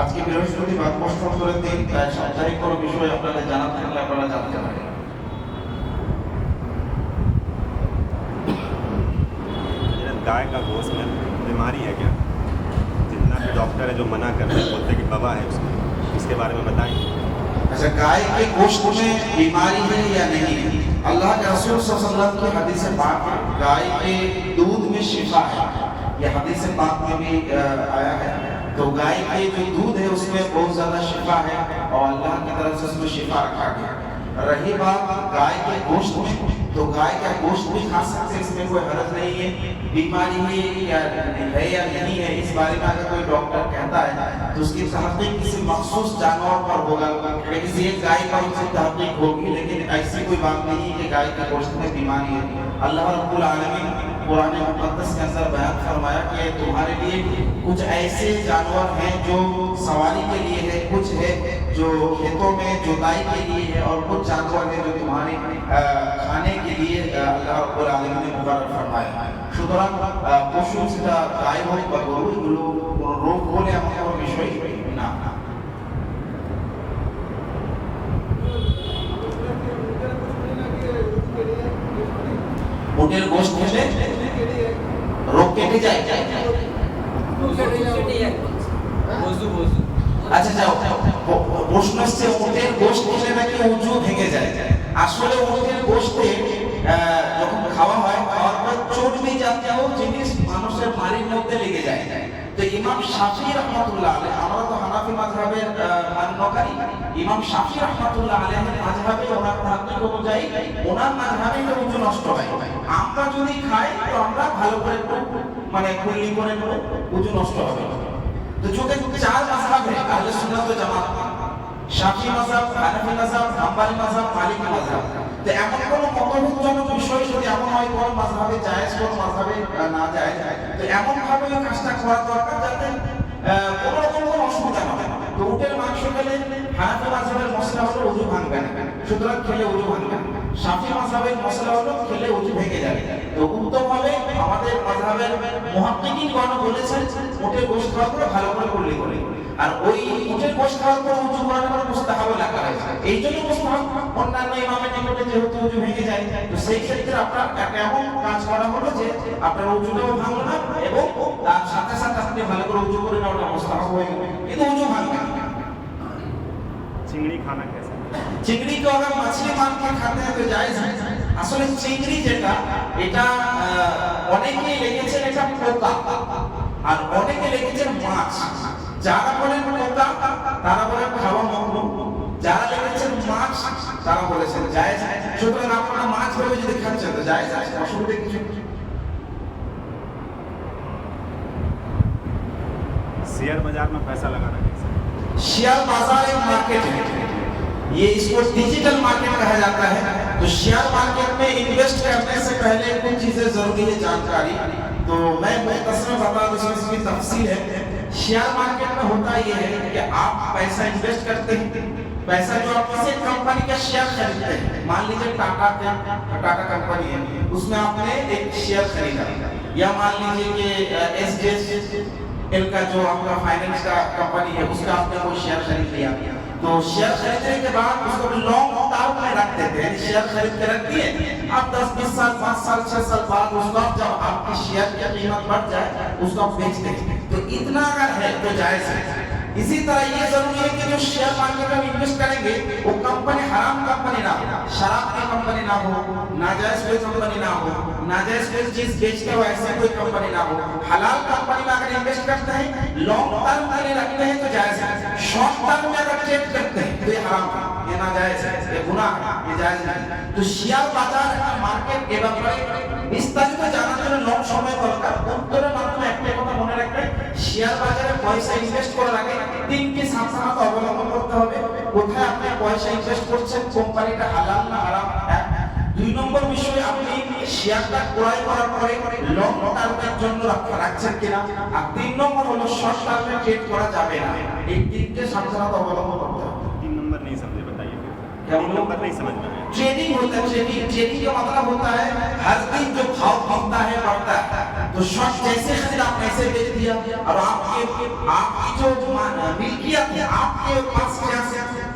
আজকে বৃহস্পতিবার প্রশ্নোত্তরের দিন তাই সাপ্তাহিক কোনো বিষয় আপনাদের জানা থাকলে আপনারা জানতে পারেন ये गाय का गोश्त में बीमारी है क्या जितना भी डॉक्टर है जो मना करते हैं बोलते हैं कि बवा है उसमें इसके बारे में बताएं अच्छा गाय के गोश्त में बीमारी है या नहीं अल्लाह के रसूल सल्लल्लाहु अलैहि वसल्लम की हदीस पाक है, गाय के दूध में शिफा है ये हदीस पाक में भी अ, आया है तो गाय के जो दूध है, उसमें बहुत ज़्यादा शिफा है और अल्लाह की तरफ़ से उसमें शिफा रखा गया रही बात गाय के गोश्त में तो गाय का गोश्त भी खा सकते इसमें कोई हरज नहीं है। बीमारी है या है या नहीं है, इस बारे में अगर कोई डॉक्टर कहता है तो उसकी तहकीक किसी मखसूस जानवर पर होगा। किसी एक गाय पर उसकी तहकीक होगी, लेकिन ऐसी कोई बात नहीं है कि गाय के गोश्त में बीमारी है। अल्लाह रब्बुल आलमीन कुरान मुकद्दस के अंदर बयान फरमाया कि तुम्हारे लिए कुछ ऐसे जानवर हैं जो सवारी के लिए है कुछ है जो खेतों में जुताई के लिए है और कुछ जानवर है जो तुम्हारे अ, खाने के लिए अ, अल्लाह रब्बुल आलमीन ने मुकर्रर फरमाया है সুতরাং আহ, পশু সেটা গাই হোক বা গরু এগুলো কোনো রোগ হলে এমন কোনো বিষয় উটের গোশ খেলে রোগ কেটে যায়। আচ্ছা যাও। প্রশ্ন হচ্ছে উটের গোশ খেলে নাকি উঁচু ভেঙে যায়। আসলে উটের গোশতে আহ, যখন খাওয়া হয় খাওয়ার পর চর্বি জাতীয় জিনিস মানুষের মারির মধ্যে লেগে যায়। তো ইমাম শাফি রহমতুল্লাহ আমরা তো হানাফি মাযহাবের আহ, মান্যকারী ইমাম শাফি রহমতুল্লাহ মাযহাবে ওনার অনুযায়ী ওনার নষ্ট হয়। আমরা যদি খাই তো আমরা ভালো করে মানে কুল্লি করে নেব উজু নষ্ট হবে। তো চোখে চার মাযহাব है আহলে জামাত। শাফি মাযহাব হানাফি মাযহাব হাম্বলি মাযহাব মালিকি মাযহাব। তো এমন কোন মতভেদজনক বিষয় যদি এমন হয় কোন মাযহাবে জায়েজ কোন আহ, না জায়েজ? তো এমন ভাবে কাজটা করা দরকার যাতে কোনো রকম কোনো অসুবিধা না তো উটের মাংস খেলে হানাফি মশলা হলো উজু ভাঙবে না। সুতরাং খেলে উজু ভাঙবে না। মাযহাবের মশলা হলো খেলে উজু ভেঙে যাবে। তো উত্তম হবে আমাদের মাযহাবের মুহাক্কিকিনগণ বলেছেন উটের খাওয়ার ভালো করে করলে করে। আর ওই উঁচু প্রস্তাব উঁচু করার কোনো মুস্তাহাব লেখা হয়েছে এই জন্য মুস্তাহাব অন্যান্য ইমামের নিকটে যেহেতু উঁচু ভেঙে যায় তো সেই ক্ষেত্রে আপনার এমন কাজ করা হলো যে আপনার উঁচুটাও ভাঙলো না এবং তার সাথে সাথে আপনি ভালো করে উঁচু করে না ওটা হয়ে গেল। কিন্তু উঁচু ভাঙবে চিংড়ি খানা খেয়েছে। চিংড়ি তো আমরা মাছি মাছ খাতে হতে যায় আসলে চিংড়ি যেটা এটা অনেকেই লেগেছেন এটা পোকা। আর অনেকে লেগেছেন মাছ। যারা বলেন পোকা তারা বলেন খাওয়া মগ্ন যারা লিখেছেন মাছ তারা বলেছেন জায়েজ সুতরাং আপনারা মাছ ভেবে যদি খাচ্ছেন তো জায়েজ আছে অসুবিধা কিছু নেই। शेयर बाजार में पैसा लगाना कैसे शेयर बाजार एक मार्केट है ये इसको डिजिटल मार्केट कहा जाता है तो शेयर मार्केट में इन्वेस्ट करने से पहले कुछ चीजें जरूरी है जानकारी तो मैं मुख्तसर बता दूं इसमें इसकी तफसील है शेयर मार्केट में होता ये है कि आप पैसा इन्वेस्ट करते हैं, पैसा जो आप किसी कंपनी का शेयर खरीदते हैं, मान लीजिए टाटा का, टाटा कंपनी है, उसमें आपने एक शेयर खरीदा। या मान लीजिए कि एस इनका जो आपका फाइनेंस का कंपनी है, उसका आपने कोई शेयर खरीद लिया। तो शेयर खरीदने के बाद उसको लॉन्ग टर्म में रख देते हैं शेयर खरीद के रख दिए अब 10 20 साल 5 साल 6 साल बाद उसका, जब आपकी शेयर की कीमत बढ़ जाए, उसको आप बेच देंगे तो इतना अगर है तो जायज है इसी तरह ये जरूरी है कि जो शेयर मार्केट में इन्वेस्ट करेंगे वो कंपनी हराम कंपनी ना हो शराब की कंपनी ना हो नाजायज कोई कंपनी ना हो नाजायज कोई चीज बेचते हो ऐसी कोई कंपनी ना हो हलाल कंपनी में अगर इन्वेस्ट करते हैं लॉन्ग टर्म के लिए रखते हैं तो जायज है शॉर्ट टर्म में अगर ट्रेड करते हैं तो ये हराम है ये नाजायज है ये गुनाह है ये जायज नहीं तो शेयर बाजार মার্কেট এ ব্যাপারে বিস্তারিত জানার জন্য লং সময় দরকার উত্তরের মাধ্যমে একটা কথা মনে রাখবেন শেয়ার বাজারে পয়সা ইনভেস্ট করার আগে তিনটি সাবধানতা অবলম্বন করতে হবে কোথায় আপনি পয়সা ইনভেস্ট করছেন কোম্পানিটা হালাল না হারাম এক দুই নম্বর বিষয় আপনি শেয়ারটা ক্রয় করার পরে লং টার্মের জন্য রাখ- রাখছেন কিনা আর তিন নম্বর হলো শর্ট টার্মে ট্রেড করা যাবে না এই তিনটে সাবধানতা অবলম্বন করতে হবে तीन नंबर नहीं समझे बताइए फिर क्या तीन बोलो नंबर नहीं समझ में आया ट्रेडिंग होता है ट्रेडिंग ट्रेडिंग का मतलब होता है हर दिन जो भाव बढ़ता है बढ़ता है तो शॉर्ट जैसे खरीद आप ऐसे बेच दिया और आपके आपकी जो मा- मिल्कियत है आपके पास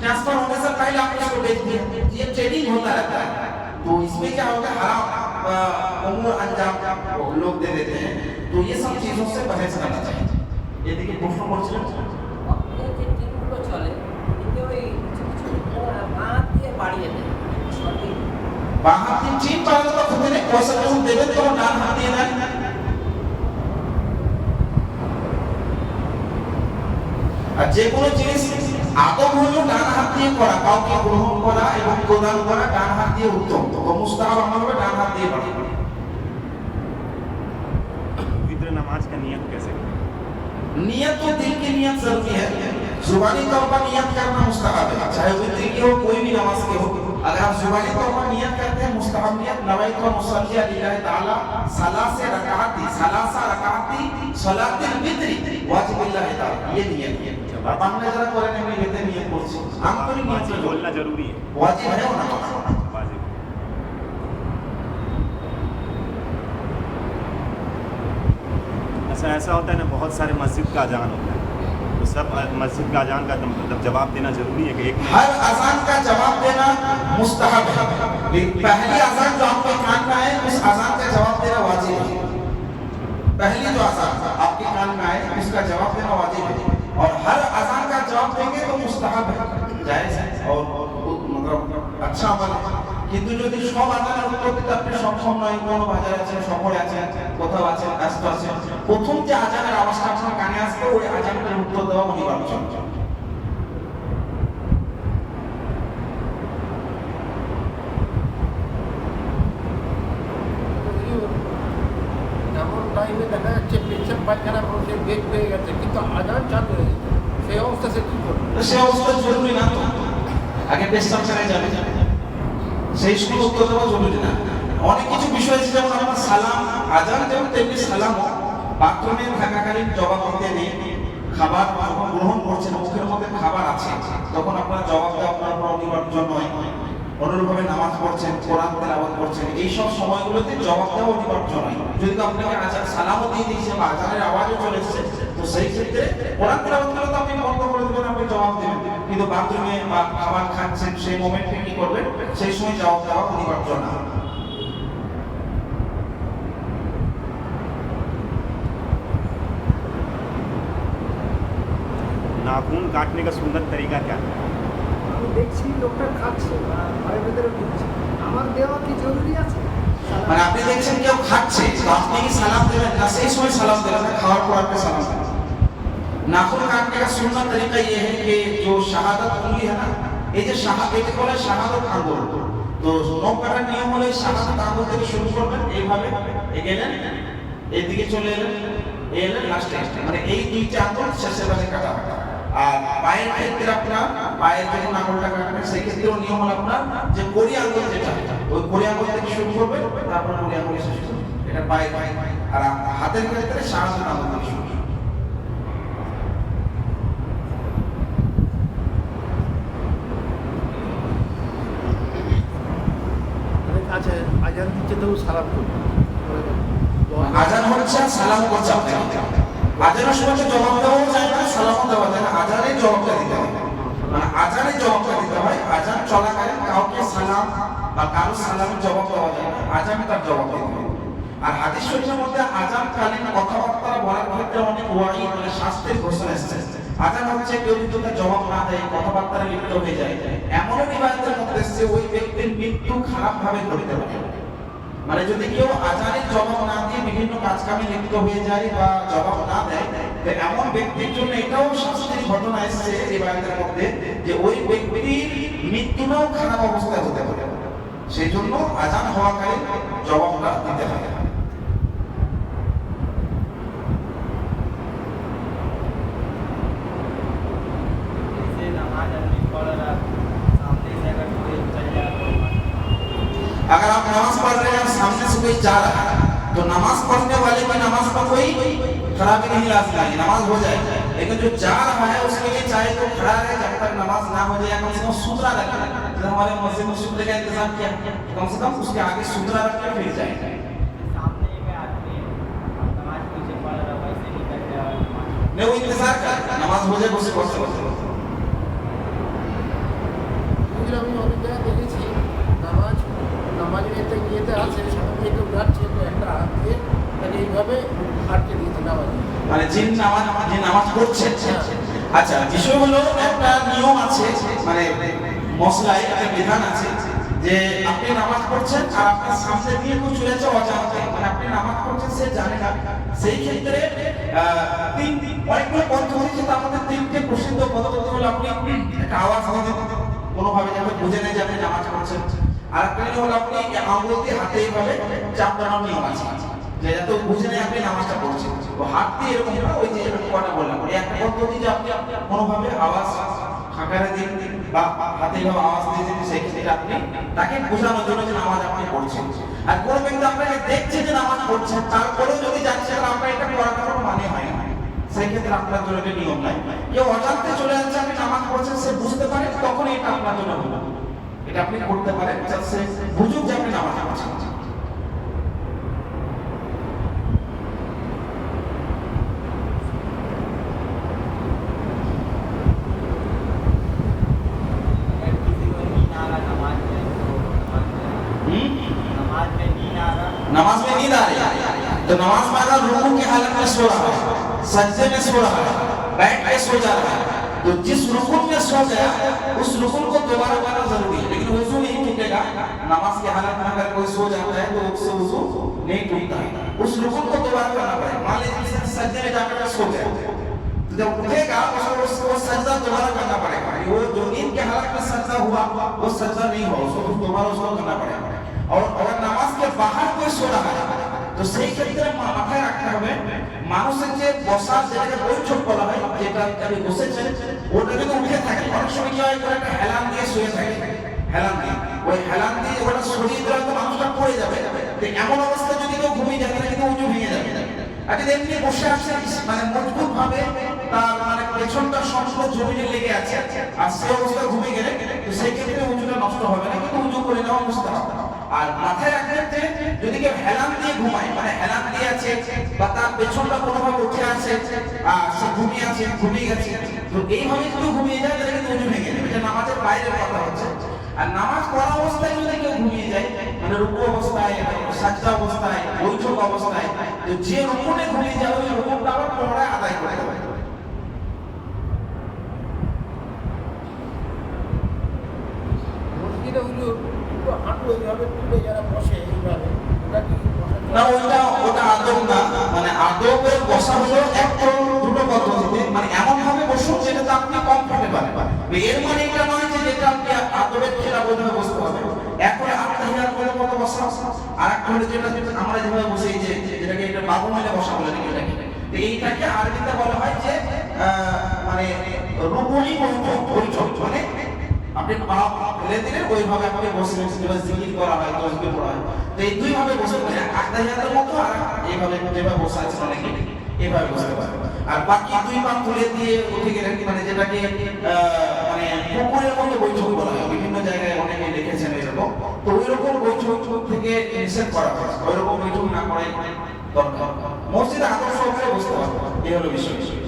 ट्रांसफर होने से पहले आपने इसको बेच दिया ये ट्रेडिंग होता रहता है तो इसमें क्या होता है हराम अ, उम्र अंजाम लोग दे देते हैं तो ये सब चीजों से परहेज करना चाहिए ये देखिए प्रश्न করছিলেন আপনার যে টিমগুলো চলে এতে ওই কিছু কিছু হাত দিয়ে বাড়িয়ে দেয় সঠিক বাঁ হাত দিয়ে ঠিক পারলে তো ক্ষতি নেই পয়সা যখন দেবেন তখন ডান হাত দিয়ে দেন আর যে কোনো জিনিস আদম হলো ডান হাত দিয়ে করা কাউকে গ্রহণ করা এবং প্রদান করা ডান হাত দিয়ে উত্তম তো মুস্তাহাব আমার হবে ডান হাত দিয়ে করা वित्र नमाज का नियत कैसे करें नियत तो दिल की नियत जरूरी है जुबानी तौर पर नियत करना मुस्ताहब है चाहे वित्री की हो कोई भी नमाज की हो अगर आप जुबानी तौर पर नियत करते हैं मुस्ताहब नियत नवाइत व मुसल्ली लिल्लाह ताला सलासे रकाती सलासा रकाती सलातिल वित्री वाजिब लिल्लाह ताला ये नियत है अब हमने जरा कोरआन में लेते नियत করছি আন্তরিক নিয়ত वाजिब बोलना जरूरी है वाजिब है वो नमाज वाजिब ऐसा ऐसा होता है ना बहुत सारे मस्जिद का अजान होता है तो सब मस्जिद का अजान का मतलब जवाब देना जरूरी है कि एक में हर अजान का जवाब देना मुस्तहब है लेकिन पहली अजान जो आपके कान में आए उस अजान का जवाब देना वाजिब है पहली जो अजान आपके कान में आए उसका जवाब देना वाजिब है और हर अजान का जवाब देंगे तो मुस्तहब है जायज है और मतलब अच्छा अमल है কিন্তু যদি সব আজানের উত্তর দিতে আপনি সক্ষম নয় কোনো বাজারে আছেন শহরে আছেন কোথাও আছেন ব্যস্ত আছেন প্রথম যে আজানের আওয়াজটা আপনার কানে আসবে ওই আজানের উত্তর দেওয়া অনিবার্য এমন সে অবস্থা জরুরি না তো। আগে পেশাব ছাড়াই যাবে। সেই সময় উত্তর দেওয়া জরুরি না। অনেক কিছু বিষয় আছে, যেমন আমার সালাম আজান যেমন তেমনি সালাম বাথরুমে থাকাকালীন জবাব দিতে নেই। খাবার গ্রহণ করছেন মুখের মধ্যে খাবার আছে। তখন আপনার জবাব দেওয়া আপনার অনিবার্য নয়। অনুরূপভাবে নামাজ পড়ছেন, কোরআন তেলাওয়াত করছেন। এই সব সময়গুলোতে জবাব দেওয়া অনিবার্য নয়। যদি আপনাকে আজান সালামও দিয়ে দিয়েছে বা আজানের আওয়াজও চলে এসেছে তো সেই ক্ষেত্রে কোরআন তেলাওয়াত করলে তো আপনি বন্ধ করে দেবেন আপনি জবাব দেবেন কিন্তু বাথরুমে বা খাবার খাচ্ছেন সেই মোমেন্টে কি করবেন সেই সময় জবাব দেওয়া অনিবার্য না नाखून काटने का सुंदर तरीका क्या है আমি দেখছি লোকটা খাচ্ছে বা ঘরের ভেতরে ঢুকছে আমার দেওয়া কি জরুরি আছে মানে আপনি দেখছেন কেউ খাচ্ছে তো আপনি কি সালাম দেবেন না সেই সময় সালাম দেবেন না খাওয়ার পর আপনি সালাম দেবেন नाखून काटने का सुनना तरीका ये है कि जो शहादत उंगली है ना ये जो শাহাদ একে বলে শাহাদত আঙ্গুল তো নখ কাটার নিয়ম হলো এই শাহাদত আঙ্গুল থেকে শুরু করবেন এইভাবে এগেলেন এইদিকে চলে এলেন এই এলেন লাস্টে মানে এই দুইটা আঙ্গুল শেষে বাজে কাটা আর পায়ের ক্ষেত্রে আপনার পায়ের যখন আঙ্গুলটা কাটবেন সেই ক্ষেত্রেও নিয়ম হলো আপনার যে কড়ি আঙ্গুল যেটা ওই কড়ি আঙ্গুল থেকে শুরু করবেন তারপর কড়ি আঙ্গুল শেষ করবেন এটা পায়ে আর হাতের ক্ষেত্রে শাহাদত আঙ্গুল থেকে শুরু আজান দিচ্ছে সালাম করবে আজান হচ্ছে সালাম করছে আপনাকে। আজানের সময় জবাব দেওয়াও যায় না, সালামও দেওয়া যায় না। আজানের জবাবটা দিতে হয়। মানে আজানের জবাবটা দিতে হয়। আজান চলাকালীন কাউকে সালাম বা কারও সালামের জবাব দেওয়া যায় না। আজানে তার জবাব দিতে হয়। আর হাদিস শরীফের মধ্যে আজান কালীন কথাবার্তা বলার ক্ষেত্রে অনেক ওয়াই মানে শাস্ত্রের ঘোষণা এসেছে। আজান হচ্ছে কেউ যদি তার জবাব না দেয় কথাবার্তা লিপ্ত হয়ে যায়। এমনও রিবায়তের মধ্যে এসেছে, ওই ব্যক্তির মৃত্যু খারাপ ভাবে ঘটতে পারে। মানে যদি কেউ আজানের জবাব না দিয়ে বিভিন্ন কাজকামে লিপ্ত হয়ে যায় বা জবাব না দেয় এমন ব্যক্তির জন্য এটাও শাস্তির ঘটনা এসেছে বাড়িতে মধ্যে যে ওই ব্যক্তির মৃত্যুটাও খারাপ অবস্থায় হতে পারে। সেই জন্য আজান হওয়াকালীন জবাবটা দিতে হয় अगर आप नमाज़ पढ़ रहे हैं और सामने से कोई जा रहा है तो नमाज़ पढ़ने वाले की नमाज़ पर कोई खराबी नहीं ला सकती नमाज़ हो जाए। लेकिन जो जा रहा है उसके लिए चाहे तो खड़ा रहे जब तक नमाज़ ना हो जाए कम से कम सुधरा रखे। फिर हमारे मस्जिद में सुतने का इंतज़ाम किया कम से कम उसके आगे सुतरा रख के फिर जाए। में नहीं वो इंतज़ार कर नमाज़ हो जाए बसे बसे নামাজের এতে ইয়েতে আছে সামনে কেউ যাচ্ছে তো একটা দিয়ে তাকে এইভাবে আটকে দিয়েছে নামাজে। মানে যে নামাজ যে নামাজ পড়ছে? আচ্ছা বিষয় হলো একটা নিয়ম আছে মানে মশলায় একটা বিধান আছে যে আপনি নামাজ পড়ছেন আর আপনার সামনে দিয়ে কেউ চলে যাচ্ছে অজান্তে মানে আপনি নামাজ পড়ছেন, সে জানে না। সেই ক্ষেত্রে তিন অনেকগুলো পদ্ধতি আছে তার মধ্যে তিনটে প্রসিদ্ধ পদ্ধতি হলো আপনি একটা আওয়াজ দিবেন কোনোভাবে যাতে বুঝে নেয় যে আপনি নামাজ পড়ছেন। আর একটা হলো আপনি আঙুল দিয়ে হাতে এইভাবে চাপ দেওয়ার নিয়ম আছে। যে ও বুঝে নেয় আপনি নামাজটা পড়ছেন তো হাত দিয়ে এরকম ওই কটা বললাম ওই একটা পদ্ধতি যে আপনি কোনোভাবে আওয়াজ দিন বা হাতে এইভাবে আওয়াজ দিয়ে দিন সেই ক্ষেত্রে আপনি, তাকে বোঝানোর জন্য যে নামাজ আপনি পড়ছেন। আর কোনো ব্যক্তি আপনাকে দেখছে যে নামাজ পড়ছেন তারপরেও যদি যাচ্ছে তাহলে আপনার এটা করার কোনো মানে হয় না সেই ক্ষেত্রে আপনার জন্য নিয়ম নাই। কেউ অজান্তে চলে যাচ্ছে আপনি নামাজ পড়ছেন, সে বুঝতে পারে তখন এটা আপনার জন্য হলো এটা আপনি করতে পারেন যাতে সে বুঝুক যে আপনি নামাজ পড়ছেন अगर किसी को नींद आ रहा नमाज में तो नमाज में हम्म? नमाज में नींद आ रहा नमाज में नींद आ रही है तो नमाज में अगर रुकू की हालत में सो रहा है सज्जे में सो रहा है बैठ के सो जा रहा है तो जिस रुकुन में सो गया उस रुकुन को दोबारा करना जरूरी है नमाज की हालत में अगर कोई सो जाता है तो उससे वजू नहीं टूटता है उस रुकुन को दोबारा करना पड़ेगा मान लीजिए किसी सज्जे में जाकर के सो गया तो जब उठेगा उसको उसको सजदा दोबारा करना पड़ेगा वो जो नींद के हालत में सजदा हुआ वो सजदा नहीं हुआ उसको फिर दोबारा उसको करना पड़ेगा और अगर नमाज के बाहर कोई सो रहा है তো সেই ক্ষেত্রে মা- মাথায় রাখতে হবে মানুষের যে বসার যেটাকে বৈঠক বলা হয় যেটা আপনি বসেছেন ওটা কিন্তু উঠে থাকে অনেক সময় কি হয় করে একটা হেলান দিয়ে শুয়ে থাকে হেলান দিয়ে। ওই হেলান দিয়ে ওটা সরিয়ে দিলে হয়তো মানুষটা পড়ে যাবে। এমন অবস্থা যদি কেউ ঘুমিয়ে যায়, তাহলে কিন্তু উঁচু ভেঙে যাবে। আর এমনি বসে আছে মানে মজবুত ভাবে তার মানে পেছনটা সম্পূর্ণ জমিনে লেগে আছে, আর সে অবস্থা ঘুমিয়ে গেলে, তো সেই ক্ষেত্রে উঁচুটা নষ্ট হবে না, কিন্তু উঁচু করে নেওয়া বুঝতে আর মাথায় রাখবেন যে যদি কেউ হেলান দিয়ে ঘুমায় মানে হেলান দিয়ে আছে, বা তার পেছনটা কোনোভাবে উঠে আছে, আর সে ঘুমিয়ে আছে, ঘুমিয়ে গেছে, তো এইভাবে যদি ঘুমিয়ে যায়, তাহলে কিন্তু উঁচু ভেঙে যাবে। এটা নামাজের বাইরের কথা হচ্ছে। আর নামাজ পড়া অবস্থায় যদি কেউ ঘুমিয়ে যায় মানে রুকু অবস্থায় সাজদা অবস্থায় বৈঠক অবস্থায় তো যে রুকুনে ঘুমিয়ে যাবে ওই রুকুনটা আবার পুনরায় আদায়? না ওইটা ওটা আদব না। মানে আদবের বসা হলো একটা দুটো পদ্ধতিতে। মানে এমন ভাবে বসুন যেটাতে আপনি কমফোর্টেবল এর মানে এটা নয় যে যেটা আপনি আদবের খেলা বলতে বসতে হবে। এখন হিয়ার করে মতো বসা আর একটা হলো যেটা আমরা যেভাবে বসে যে যেটাকে এটা বাবু মিলে বসা বলে নাকি এটাকে এইটাকে আরবিতে বলা হয় যে মানে রুকুনি বৈঠক বৈঠক। মানে আপনি পা ফেলে দিলে ওইভাবে আপনি বসে যেভাবে জিকির করা হয় তসবিহ পড়া হয়। তো এই দুই ভাবে বসে মানে আদাহিয়াতের মতো আর এইভাবে যেভাবে বসে আছে অনেকে এইভাবে বসতে পারে আর বাকি দুই পা তুলে দিয়ে উঠে গেলে কি? মানে যেটাকে আহ, পুকুরের মতো বৈঠক বলা হয়। বিভিন্ন জায়গায় অনেকে দেখেছেন এরকম। তো ওই রকম বৈঠক থেকে নিষেধ করা হয়। ওই রকম বৈঠক না করাই দরকার। মসজিদে আদর্শ বসতে হবে এই হলো বিষয়।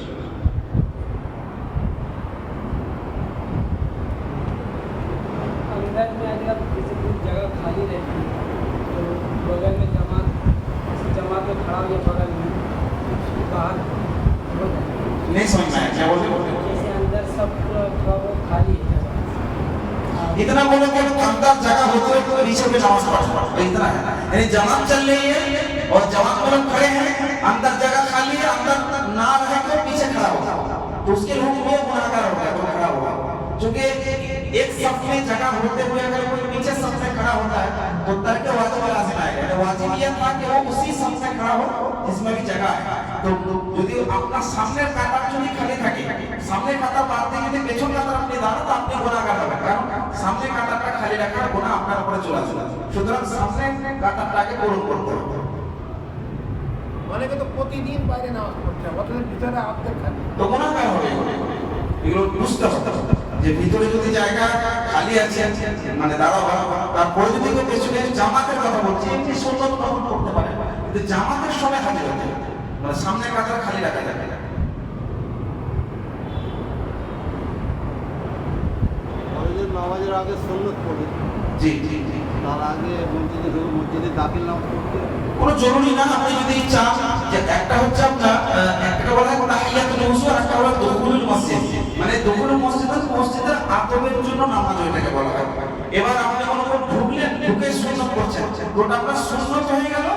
इतना बोलो अंदर जगह होते हुए पीछे पे नमाज़ पढ़ इतना है। यानी जमात चल रही है और जमात में लोग खड़े हैं, अंदर जगह खाली है, अंदर ना रहे तो पीछे खड़ा होगा तो उसके रूप में गुनाहगार होगा तो खड़ा होगा क्योंकि एक सफ में जगह होते हुए अगर कोई पीछे सफ में खड़ा होता है तो तर्क वाजिब लाजिम आएगा यानी वाजिब यह था कि वो उसी सफ में खड़ा हो जिसमें भी जगह है। তো যদি আপনার সামনের কাতার যদি খালি থাকে সামনের কাতার বাদ দিয়ে যদি পেছন কাতার আপনি দাঁড়ান আপনি গোনাগার হবেন। কারণ সামনের কাতারটা খালি রাখার গোনা আপনার উপরে চলে আসবে। সুতরাং সামনের কাতারটাকে পূরণ করতে হবে। অনেকে তো প্রতিদিন বাইরে নামাজ পড়ছে অথচ ভিতরে আর্ধেক খালি তো গোনাগার হবে। এগুলো। এগুলো বুঝতে হবে। যে ভিতরে যদি জায়গা খালি আছে মানে দাঁড়াবো তারপরে যদি পেছনে জামাতের কথা বলছি এমনি নফল করতে পারে। কিন্তু জামাতের সময় হাজির হতে। মানে সামনে কাতার খালি রাখা যাবে না। নামাজের আগে সন্ন্যত পড়ে। জি জি জি তার আগে মসজিদে ঢুকে মসজিদে দাখিল নাম করতে কোনো জরুরি না আপনি যদি চান যে একটা হচ্ছে আপনার একটা বলা হয় তাহিয়াতুল উযু আর একটা হলো দুখুলুল মসজিদ। মানে দুখুলুল মসজিদ হচ্ছে মসজিদের আদবের জন্য নামাজ ওইটাকে বলা হয়। এবার আপনি কোনো ঢুকে সুন্নত করছেন ওটা আপনার সুন্নত হয়ে গেল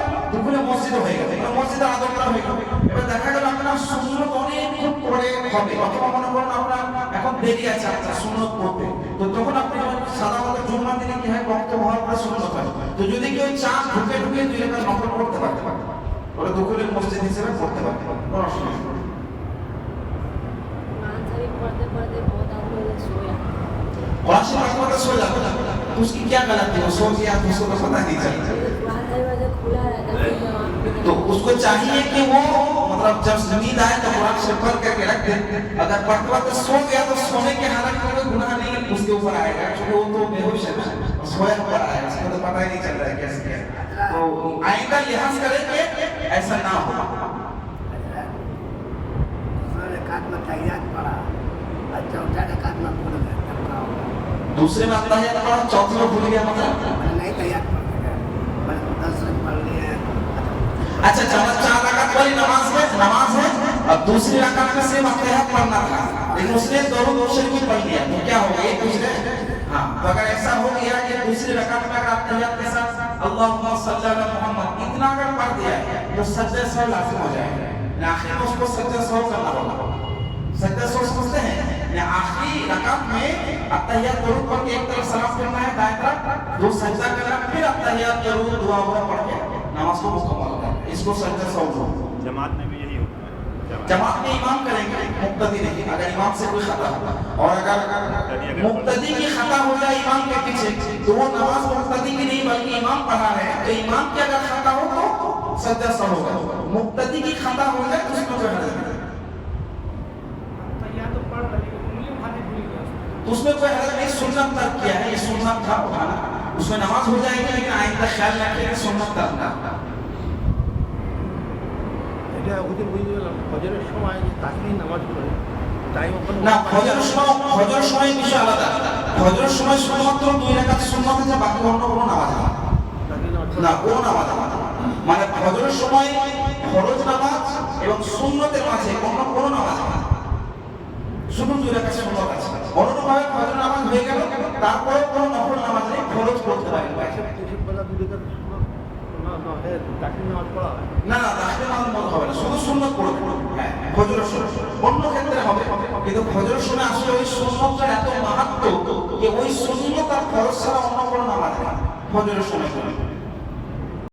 মসজিদ হয়ে গেল এবার মসজিদের আদবটা হয়ে গেল এবার দেখা গেল আপনার সুন্নত অনেকক্ষণ পরে হবে অথবা মনে করুন আপনার এখন দেরি আছে আপনার সুন্নত করতে তো তখন আপনি সাধারণত জুম্মার দিনে কি হয় বক্তব্য হওয়ার পরে সুন্নত হয় তো যদি কেউ চান ঢুকে ঢুকে দুই রেখা নকল করতে পারতে পারে ওরা দুপুরের মসজিদ হিসেবে পড়তে পারতে পারে কোনো অসুবিধা নেই। कुरान शरीफ पढ़ते पढ़ते बहुत आदमी ने सोया कुरान शरीफ पढ़ते पढ़ते सो जाता है तो उसकी क्या गलती है वो सो गया तो उसको तो पता नहीं चलता मतलब जब नींद आए तो कुरान शरीफ पढ़ करके रख दे। अगर पढ़ते पढ़ते सो गया तो सोने के हालत में कोई गुनाह नहीं उसके ऊपर आएगा। क्योंकि वो तो बेहोश है। ना सोया हुआ है उसको तो पता ही नहीं चल रहा है कैसे क्या तो आइंदा लिहाज करें कि ऐसा ना हो। दूसरा में और होगा। दूसरे में आता है पढ़ा चौथे में भूल गया मतलब? नहीं तैयार पड़ गया दस पढ़ अच्छा रकात वाली नमाज़ है नमाज़ है। और दूसरी रकात में सिर्फ़ अत्तहियात पढ़ना था। लेकिन उसने दोनों दूसरे भी पढ़ लिया। तो क्या हो गया एक दूसरे? हाँ। तो अगर ऐसा हो गया कि दूसरी रकात में अगर अत्तहियात के साथ अल्लाहुम्मा सल्ली अला मोहम्मद इतना अगर पढ़ दिया तो सज्जे सौ लाजिम हो जाएगा। आखिर में उसको सज्जे सौ करना होगा। सज्जा सौ समझते हैं? आखिरी रकात में अत्तहियात दरूद पढ़ के एक तरफ़ सलाम करना है, दाएँ तरफ़। दो सज्जा करना, फिर अत्तहियात दरूद दुआ वगैरह पढ़ के नमाज़ को मुकम्मल करना इसको सज्जा सौ जमात में भी यही होता है। जमात में इमाम करेंगे मुक्तदी नहीं। अगर इमाम से कोई खता हो और अगर मुक्तदी की खता हो जाए इमाम के पीछे तो वो नमाज़ मुक्तदी की नहीं बल्कि इमाम पढ़ा रहे हैं। तो इमाम की अगर खता हो तो सज्जा सौ होगा। मुक्तदी की खता हो जाए तो उसमें तो तो उसमें। कोई हरज नहीं सुन्नत तक किया है ये सुन्नत था उठाना उसमें नमाज़ हो जाएगी लेकिन आइंदा ख्याल रखिए कि सुन्नत तक ना এটা ওদের সময় যে নামাজ পড়ে টাইম না ফজরের সময় ফজরের সময় বিষয় আলাদা। ফজরের সময় শুধুমাত্র দুই রাকাত সুন্নাত আছে বাকি অন্য কোনো নামাজ না। তাকলিন নামাজ না কোনো নামাজ মানে ফজরের সময় ফরজ নামাজ এবং সুন্নতের মাঝে অন্য কোনো নামাজ না। শুধু দুই রাকাত সুন্নাত আছে। অন্যভাবে ফজর নামাজ হয়ে গেল তারপরে কোনো নফল নামাজ নেই ফরজ পড়তে পারেন। না না তাহলে নামাজ হবে না, শুধু সুন্নত পড়বে হ্যাঁ সময় অন্য ক্ষেত্রে হবে, কিন্তু ফজরের সময় আসলে ওই সুন্নতটার এত মাহাত্ম যে ওই সুন্নত আর ফরজ ছাড়া কোনো নামাজ না ফজরের সময়